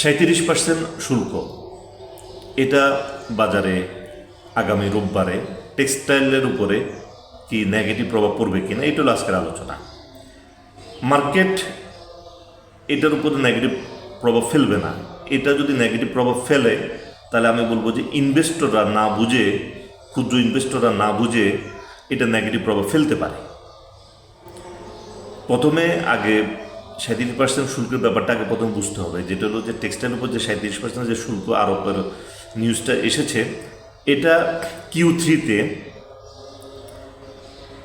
সাঁত্রিশ পার্সেন্ট শুল্ক। এটা বাজারে আগামী রোববারে টেক্সটাইলের উপরে কি নেগেটিভ প্রভাব পড়বে কিনা, এটা হলো আজকের আলোচনা। মার্কেট এটার উপরে নেগেটিভ প্রভাব ফেলবে না। এটা যদি নেগেটিভ প্রভাব ফেলে, তাহলে আমি বলব যে ইনভেস্টররা না বুঝে, ক্ষুদ্র ইনভেস্টররা না বুঝে এটা নেগেটিভ প্রভাব ফেলতে পারে। প্রথমে আগে সাঁত্রিশ পার্সেন্ট শুল্কের ব্যাপারটা আগে প্রথমে বুঝতে হবে। যেটা হলো যে টেক্সটাইল উপর যে সাঁত্রিশ পার্সেন্ট যে শুল্ক আরোপের নিউজটা এসেছে, এটা কিউ থ্রিতে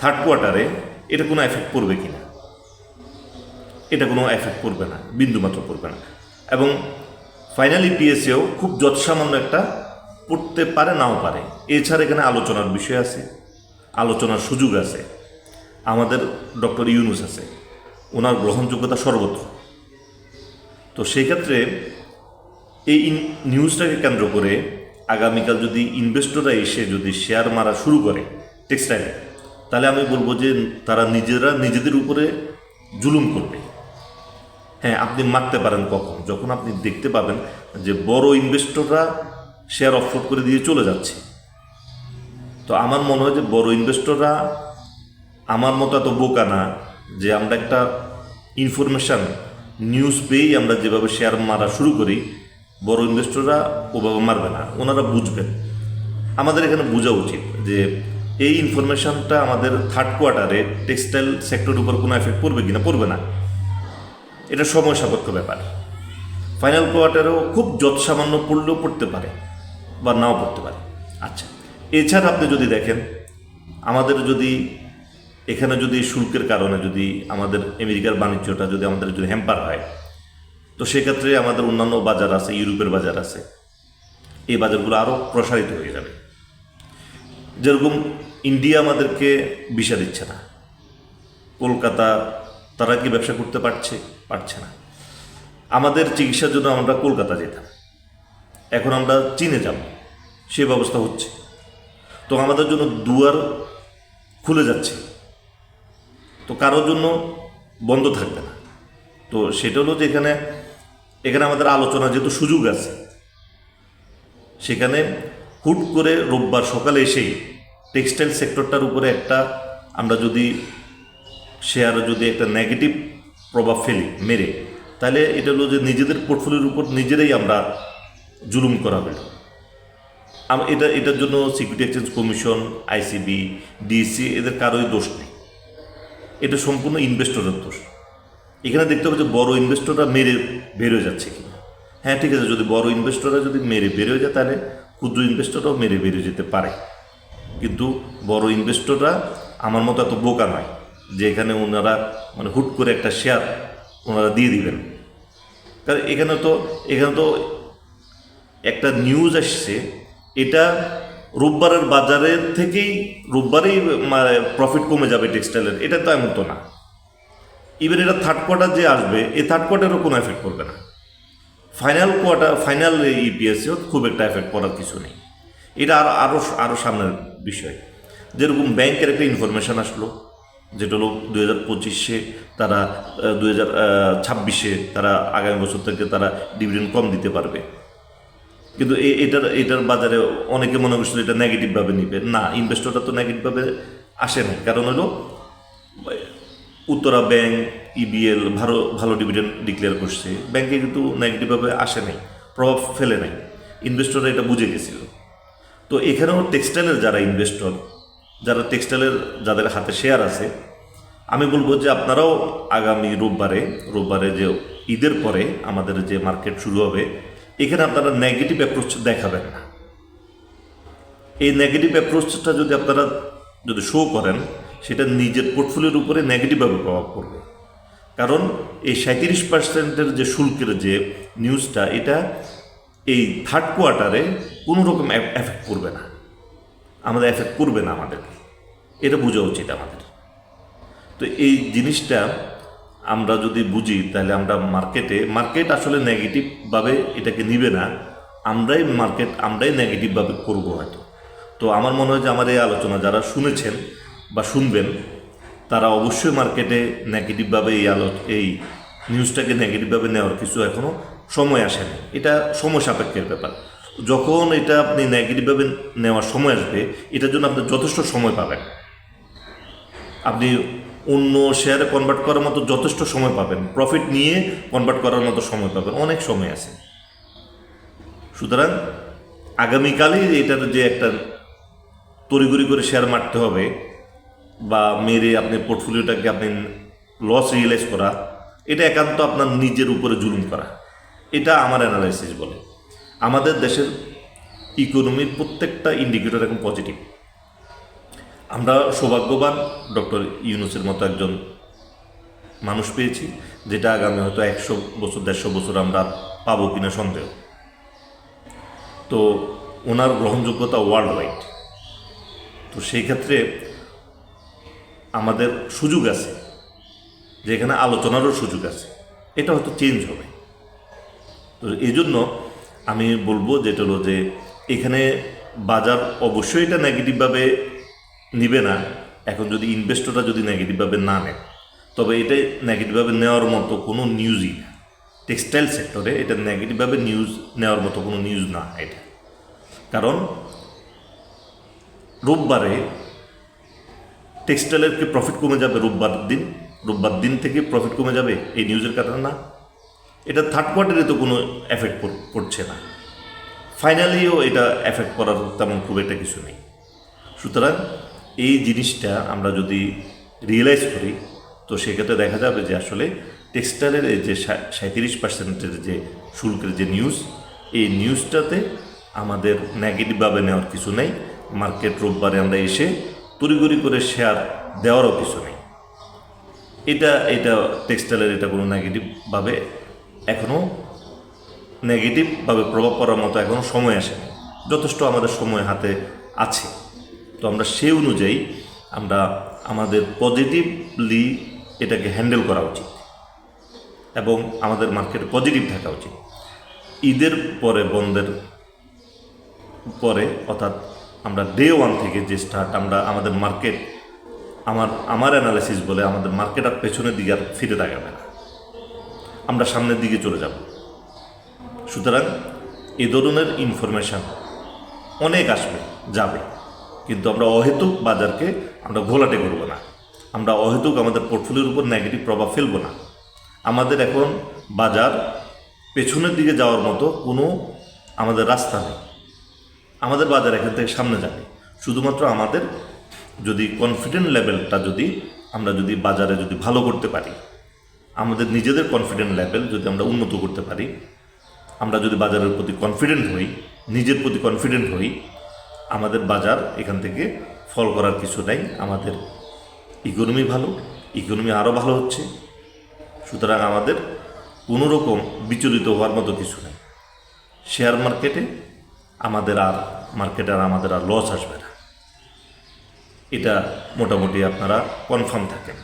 থার্ড কোয়ার্টারে এটা কোনো এফেক্ট পড়বে কি না এটা কোনো এফেক্ট পড়বে না বিন্দুমাত্র পড়বে না। এবং ফাইনালি পিএসএও খুব যৎসামান্য একটা পড়তে পারে, নাও পারে। এছাড়া এখানে আলোচনার বিষয় আছে, আলোচনার সুযোগ আছে। আমাদের ডক্টর ইউনুস আছে। ওনার গ্রহণযোগ্যতা সর্বত্র তো সেই ক্ষেত্রে এই নিউজটাকে কেন্দ্র করে আগামীকাল যদি ইনভেস্টররা এসে যদি শেয়ার মারা শুরু করে টেক্সটাইলে তাহলে আমি বলব যে তারা নিজেরা নিজেদের উপরে জুলুম করবে। হ্যাঁ আপনি মারতে পারেন কখন? যখন আপনি দেখতে পাবেন যে বড় ইনভেস্টররা শেয়ার অফলোড করে দিয়ে চলে যাচ্ছে। তো আমার মনে হয় যে বড় ইনভেস্টররা আমার মতো এত বোকা না যে আমরা একটা ইনফরমেশান নিউজ পেয়েই আমরা যেভাবে শেয়ার মারা শুরু করি, বড় ইনভেস্টররা ওভাবে মারবে না, ওনারা বুঝবেন। আমাদের এখানে বোঝা উচিত যে এই ইনফরমেশনটা আমাদের থার্ড কোয়ার্টারে টেক্সটাইল সেক্টরের উপর কোনো এফেক্ট পড়বে কিনা? পড়বে না। এটা সময় সাপেক্ষ ব্যাপার। ফাইনাল কোয়ার্টারেও খুব যৎসামান্য পড়লেও পড়তে পারে বা নাও পড়তে পারে। আচ্ছা এছাড়া আপনি যদি দেখেন, আমাদের যদি এখানে যদি শুল্কের কারণে যদি আমাদের আমেরিকার বাণিজ্যটা যদি আমাদের যদি হ্যাম্পার হয়, তো সেক্ষেত্রে আমাদের অন্যান্য বাজার আছে, ইউরোপের বাজার আছে। এই বাজারগুলো আরও প্রসারিত হয়ে যাবে। যেরকম ইন্ডিয়া আমাদেরকে ভিসা দিচ্ছে না, কলকাতা তারা কি ব্যবসা করতে পারছে? পারছে না। আমাদের চিকিৎসার জন্য আমরা কলকাতা যেতাম, এখন আমরা চীনে যাব, সে ব্যবস্থা হচ্ছে। তো আমাদের জন্য দুয়ার খুলে যাচ্ছে। তো কারোর জন্য বন্ধ থাকবে না। তো সেটা হলো যে এখানে এখানে আমাদের আলোচনা যেহেতু সুযোগ আছে, সেখানে হুট করে রোববার সকালে এসেই টেক্সটাইল সেক্টরটার উপরে একটা আমরা যদি শেয়ারে যদি একটা নেগেটিভ প্রভাব ফেলি, মেরে, তাহলে এটা হলো যে নিজেদের পোর্টফোলিওর উপর নিজেরাই আমরা জুলুম করা হলো এটা, এটার জন্য security exchange commission, ICB, DC, এদের কারোই দোষ নেই। এটা সম্পূর্ণ ইনভেস্টরের দোষ। এখানে দেখতে হবে যে বড় ইনভেস্টররা মেরে বের হয়ে যাচ্ছে কিনা। হ্যাঁ ঠিক আছে, যদি বড় ইনভেস্টররা যদি মেরে বের হয়ে যায়, তাহলে ক্ষুদ্র ইনভেস্টররাও মেরে বেরিয়ে যেতে পারে। কিন্তু বড় ইনভেস্টররা আমার মতো এত বোকা নয়, যে এখানে ওনারা মানে হুট করে একটা শেয়ার ওনারা দিয়ে দিবেন। কারণ এখানে তো এখানে তো একটা নিউজ আসছে, এটা রোববারের বাজারের থেকেই রোববারেই মানে প্রফিট কমে যাবে টেক্সটাইলের এটা তো এমন তো না। ইভেন এটা থার্ড কোয়ার্টার যে আসবে, এই থার্ড কোয়ার্টারও কোনো এফেক্ট করবে না। ফাইনাল কোয়ার্টার ফাইনাল ইপিএসেও খুব একটা এফেক্ট করার কিছু নেই। এটা আরও আরও আরও সামনের বিষয়। যেরকম ব্যাংকের একটা ইনফরমেশান আসলো, যেটা হলো দু হাজার পঁচিশে তারা দু হাজার ছাব্বিশে তারা আগামী বছর থেকে তারা ডিভিডেন্ড কম দিতে পারবে। কিন্তু এটার এটার বাজারে অনেকে মনে করছিল এটা নেগেটিভভাবে নিবে। না ইনভেস্টরটা তো নেগেটিভভাবে আসে না। কারণ হলো, উত্তরা ব্যাংক ইবিএল ভালো ভালো ডিভিডেন্ড ডিক্লেয়ার করছে। ব্যাংকে কিন্তু নেগেটিভভাবে আসে নাই, প্রভাব ফেলে নাই। ইনভেস্টররা এটা বুঝে গেছিল। তো এখানেও টেক্সটাইলের যারা ইনভেস্টর যারা টেক্সটাইলের যাদের হাতে শেয়ার আছে, আমি বলব যে আপনারাও আগামী রোববারে রোববারে যে ঈদের পরে আমাদের যে মার্কেট শুরু হবে এখানে আপনারা নেগেটিভ অ্যাপ্রোচ দেখাবেন না। এই নেগেটিভ অ্যাপ্রোচটা যদি আপনারা যদি শো করেন, সেটা নিজের পোর্টফোলিওর উপরে নেগেটিভভাবে প্রভাব পড়বে। কারণ এই সাঁত্রিশ পার্সেন্টের যে শুল্কের যে নিউজটা এটা এই থার্ড কোয়ার্টারে কোনো রকম এফেক্ট করবে না। আমাদের এফেক্ট করবে না আমাদেরকে এটা বোঝা উচিত আমাদের। তো এই জিনিসটা আমরা যদি বুঝি, তাহলে আমরা মার্কেটে মার্কেট আসলে নেগেটিভভাবে এটাকে নিবে না। আমরাই মার্কেট আমরাই নেগেটিভভাবে করব হয়তো। তো আমার মনে হয় যে আমার এই আলোচনা যারা শুনেছেন বা শুনবেন, তারা অবশ্যই মার্কেটে নেগেটিভভাবে এই আলো, এই নিউজটাকে নেগেটিভভাবে নেওয়ার কিছু এখনও সময় আসে না এটা সময় সাপেক্ষের ব্যাপার। যখন এটা আপনি নেগেটিভভাবে নেওয়ার সময় আসবে, এটার জন্য আপনি যথেষ্ট সময় পাবেন। আপনি অন্য শেয়ারে কনভার্ট করার মতো যথেষ্ট সময় পাবেন। প্রফিট নিয়ে কনভার্ট করার মতো সময় পাবেন। অনেক সময় আছে। সুতরাং আগামীকালই এটার যে একটা তড়িঘড়ি করে শেয়ার মারতে হবে বা মেরে আপনি পোর্টফোলিওটাকে আপনি লস রিয়েলাইজ করা, এটা একান্ত আপনার নিজের উপরে জুলুম করা। এটা আমার অ্যানালাইসিস বলে। আমাদের দেশের ইকোনমির প্রত্যেকটা ইন্ডিকেটর এখন পজিটিভ আমরা সৌভাগ্যবান ডক্টর ইউনুসের মতো একজন মানুষ পেয়েছি, যেটা আগামী হয়তো একশো বছর, দেড়শো বছর আমরা পাবো কিনা সন্দেহ। তো ওনার গ্রহণযোগ্যতা ওয়ার্ল্ড ওয়াইড তো সেই ক্ষেত্রে আমাদের সুযোগ আছে, যেখানে আলোচনারও সুযোগ আছে। এটা হয়তো চেঞ্জ হবে। তো এই জন্য আমি বলব, যেটা হলো যে এখানে বাজার অবশ্যই এটা নেগেটিভভাবে নিবে না। এখন যদি ইনভেস্টররা যদি নেগেটিভভাবে না নেয়, তবে এটা নেগেটিভভাবে নেওয়ার মতো কোনো নিউজই না। টেক্সটাইল সেক্টরে এটা নেগেটিভভাবে নিউজ নেওয়ার মতো কোনো নিউজ না এটা। কারণ রোববারে টেক্সটাইলের কি প্রফিট কমে যাবে রোববার দিন। রোববার দিন থেকে প্রফিট কমে যাবে, এই নিউজের কারণে না। এটা থার্ড কোয়ার্টারে তো কোনো এফেক্ট পড়ছে না। ফাইনালিও এটা এফেক্ট করার তেমন খুব একটা কিছু নেই। সুতরাং এই জিনিসটা আমরা যদি রিয়েলাইজ করি, তো সেক্ষেত্রে দেখা যাবে যে আসলে টেক্সটাইলের যে সাঁত্রিশ পার্সেন্টের যে শুল্কের যে নিউজ এই নিউজটাতে আমাদের নেগেটিভভাবে নেওয়ার কিছু নেই। মার্কেট রোববারে আমরা এসে তড়িগড়ি করে শেয়ার দেওয়ারও কিছু নেই। এটা এটা টেক্সটাইলের এটা কোনো নেগেটিভভাবে এখনও নেগেটিভভাবে প্রভাব পড়ার মতো এখনও সময় আসে যথেষ্ট আমাদের সময় হাতে আছে। তো আমরা সে অনুযায়ী আমরা আমাদের পজিটিভলি এটাকে হ্যান্ডেল করা উচিত। এবং আমাদের মার্কেট পজিটিভ থাকা উচিত। ঈদের পরে, বন্ধের পরে, অর্থাৎ আমরা ডে ওয়ান থেকে যে স্টার্ট আমরা আমাদের মার্কেট আমার আমার অ্যানালাইসিস বলে আমাদের মার্কেট আর পেছনের দিকে আর ফিরে তাকাবে না। আমরা সামনের দিকে চলে যাব। সুতরাং এ ধরনের ইনফরমেশান অনেক আসবে, যাবে। কিন্তু আমরা অহেতুক বাজারকে আমরা ঘোলাটে করব না। আমরা অহেতুক আমাদের পোর্টফোলিওর উপর নেগেটিভ প্রভাব ফেলব না। আমাদের এখন বাজার পেছনের দিকে যাওয়ার মতো কোনো আমাদের রাস্তা নেই। আমাদের বাজার এখান থেকে সামনে যাবে। শুধুমাত্র আমাদের যদি কনফিডেন্ট লেভেলটা যদি আমরা যদি বাজারে যদি ভালো করতে পারি, আমাদের নিজেদের কনফিডেন্ট লেভেল যদি আমরা উন্নত করতে পারি, আমরা যদি বাজারের প্রতি কনফিডেন্ট হই, নিজের প্রতি কনফিডেন্ট হই আমাদের বাজার এখান থেকে ফল করার কিছু নেই, আমাদের ইকোনমি ভালো ইকোনমি আরও ভালো হচ্ছে। সুতরাং আমাদের কোনো রকম বিচলিত হওয়ার মতো কিছু নেই। শেয়ার মার্কেটে আমাদের আর, মার্কেটে আর আমাদের আর লস আসবে না। এটা মোটামুটি আপনারা কনফার্ম থাকেন।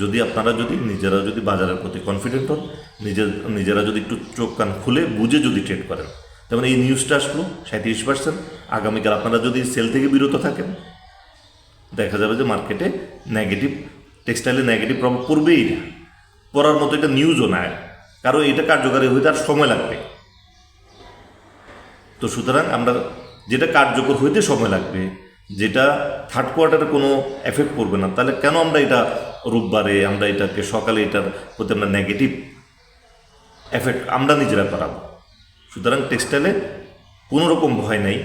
যদি আপনারা যদি, নিজেরা যদি বাজারের প্রতি কনফিডেন্ট হন, নিজের, নিজেরা যদি একটু চোখ কান খুলে বুঝে যদি ট্রেড করেন যেমন এই নিউজটা আসলো সাঁত্রিশ পার্সেন্ট আগামীকাল আপনারা যদি সেল থেকে বিরত থাকেন, দেখা যাবে যে মার্কেটে নেগেটিভ টেক্সটাইলে নেগেটিভ প্রভাব পড়বেই না। পড়ার মতো এটা নিউজও না কারণ এটা কার্যকারী হইতে আর সময় লাগবে। তো সুতরাং আমরা যেটা কার্যকর হইতে সময় লাগবে, যেটা থার্ড কোয়ার্টারে কোনো এফেক্ট পড়বে না। তাহলে কেন আমরা এটা রোববারে, আমরা এটাকে সকালে এটার প্রতি আমরা নেগেটিভ এফেক্ট আমরা নিজেরা করাবো? সুতরাং টেক্সটাইলে কোনো রকম ভয় নেই।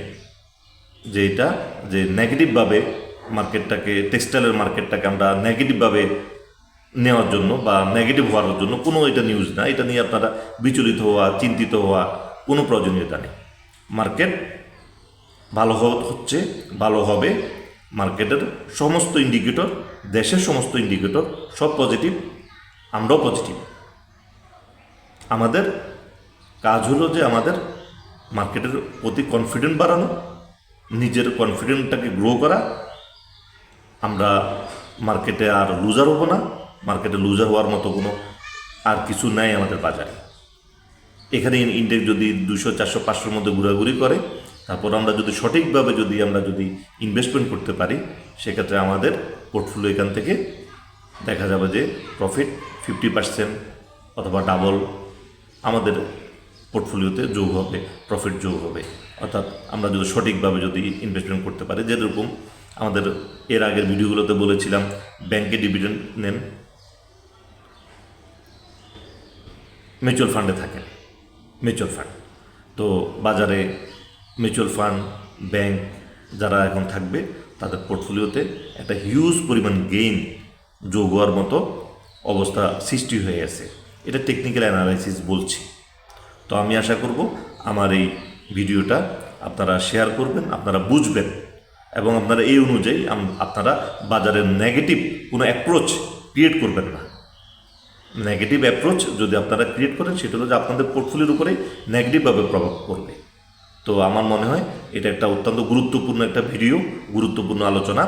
যে এটা যে নেগেটিভভাবে মার্কেটটাকে টেক্সটাইলের মার্কেটটাকে আমরা নেগেটিভভাবে নেওয়ার জন্য বা নেগেটিভ হওয়ার জন্য কোনো এটা নিউজ না। এটা নিয়ে আপনারা বিচলিত হওয়া, চিন্তিত হওয়া কোনো প্রয়োজনীয়তা নেই। মার্কেট ভালো হচ্ছে, ভালো হবে। মার্কেটের সমস্ত ইন্ডিকেটর দেশের সমস্ত ইন্ডিকেটর সব পজিটিভ আমরাও পজিটিভ আমাদের কাজ হলো যে আমাদের মার্কেটের প্রতি কনফিডেন্ট বাড়ানো নিজের কনফিডেন্টটাকে গ্রো করা, আমরা মার্কেটে আর লুজার হব না। মার্কেটে লুজার হওয়ার মতো কোনো আর কিছু নাই আমাদের বাজারে। এখানে ইন্ডেক্স যদি দুশো, চারশো, পাঁচশোর মধ্যে ঘোরাঘুরি করে, তারপর আমরা যদি সঠিকভাবে যদি আমরা যদি ইনভেস্টমেন্ট করতে পারি, সেক্ষেত্রে আমাদের পোর্টফোলিও এখান থেকে দেখা যাবে যে প্রফিট ফিফটি পার্সেন্ট অথবা ডাবল আমাদের পোর্টফোলিওতে যোগ হবে প্রফিট যোগ হবে। অর্থাৎ আমরা যদি সঠিকভাবে যদি ইনভেস্টমেন্ট করতে পারি, যেরকম আমাদের এর আগের ভিডিওগুলোতে বলেছিলাম ব্যাংকে ডিভিডেন্ড নেন মিউচুয়াল ফান্ডে থাকেন মিউচুয়াল ফান্ড তো বাজারে মিউচুয়াল ফান্ড ব্যাংক যারা এখন থাকবে, তাদের পোর্টফোলিওতে একটা হিউজ পরিমাণ গেইন যোগ হওয়ার মতো অবস্থা সৃষ্টি হয়ে আছে। এটা টেকনিক্যাল অ্যানালাইসিস বলছি। তো আমি আশা করব আমার এই ভিডিওটা আপনারা শেয়ার করবেন, আপনারা বুঝবেন এবং আপনারা এই অনুযায়ী আপনারা বাজারের নেগেটিভ কোনো অ্যাপ্রোচ ক্রিয়েট করবেন না। নেগেটিভ অ্যাপ্রোচ যদি আপনারা ক্রিয়েট করেন, সেটা হলো যে আপনাদের পোর্টফোলিওর উপরে নেগেটিভভাবে প্রভাব পড়বে। তো আমার মনে হয় এটা একটা অত্যন্ত গুরুত্বপূর্ণ একটা ভিডিও গুরুত্বপূর্ণ আলোচনা।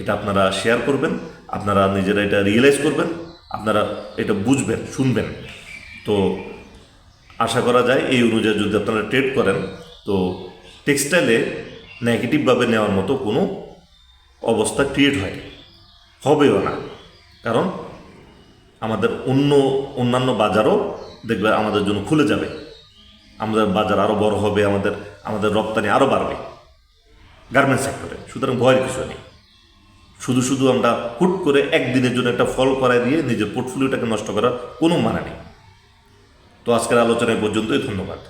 এটা আপনারা শেয়ার করবেন, আপনারা নিজেরা এটা রিয়েলাইজ করবেন, আপনারা এটা বুঝবেন, শুনবেন। তো আশা করা যায় এই অনুযায়ী যদি আপনারা ট্রেড করেন, তো টেক্সটাইলে নেগেটিভভাবে নেওয়ার মতো কোনো অবস্থা ক্রিয়েট হয় হবেও না। কারণ আমাদের অন্য অন্যান্য বাজারও দেখবে আমাদের জন্য খুলে যাবে। আমাদের বাজার আরও বড় হবে, আমাদের আমাদের রপ্তানি আরও বাড়বে। গার্মেন্টস সেক্টরে সুতরাং ভয়ের কিছু নেই। শুধু শুধু আমরা হুট করে একদিনের জন্য একটা ফল করায় দিয়ে নিজের পোর্টফোলিওটাকে নষ্ট করার কোনো মানে নেই। তো আজকের আলোচনায় পর্যন্তই ধন্যবাদ।